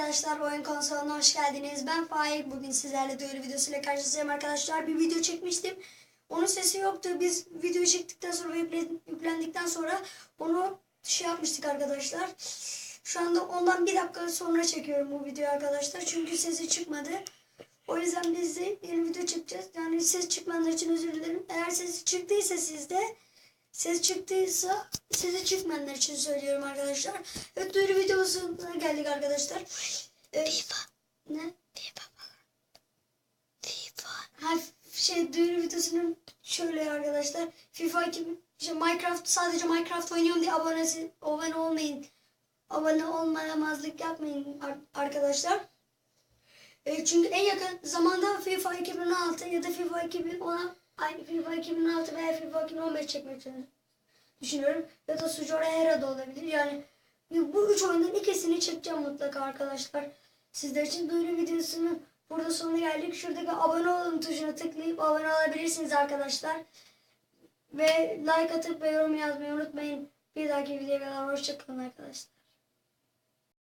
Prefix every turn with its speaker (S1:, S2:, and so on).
S1: arkadaşlar oyun konsoluna hoş geldiniz. Ben Faik. Bugün sizlerle duyuru videosuyla karşınızdayım arkadaşlar. Bir video çekmiştim. Onun sesi yoktu. Biz video çektikten sonra yükle- yüklendikten sonra onu şey yapmıştık arkadaşlar. Şu anda ondan bir dakika sonra çekiyorum bu videoyu arkadaşlar. Çünkü sesi çıkmadı. O yüzden biz de yeni video çekeceğiz. Yani ses çıkmadığı için özür dilerim. Eğer sesi çıktıysa sizde Ses çıktıysa sesi çıkmayanlar için söylüyorum arkadaşlar. Evet duyuru videosuna geldik arkadaşlar. Ee,
S2: FIFA.
S1: ne?
S2: FIFA falan. FIFA.
S1: Ha, şey duyuru videosunun şöyle arkadaşlar. FIFA gibi işte Minecraft sadece Minecraft oynuyorum diye abonesi, abone olmayın. Abone olmayamazlık yapmayın ar- arkadaşlar. E, çünkü en yakın zamanda FIFA 2016 ya da FIFA 2010 aynı FIFA 2016 veya FIFA 2015 çekmek düşünüyorum. Ya da Sujora Hera da olabilir. Yani bu üç oyundan ikisini çekeceğim mutlaka arkadaşlar. Sizler için duyuru videosunun burada sonuna geldik. Şuradaki abone olun tuşuna tıklayıp abone olabilirsiniz arkadaşlar. Ve like atıp ve yorum yazmayı unutmayın. Bir dahaki videoya kadar hoşçakalın arkadaşlar.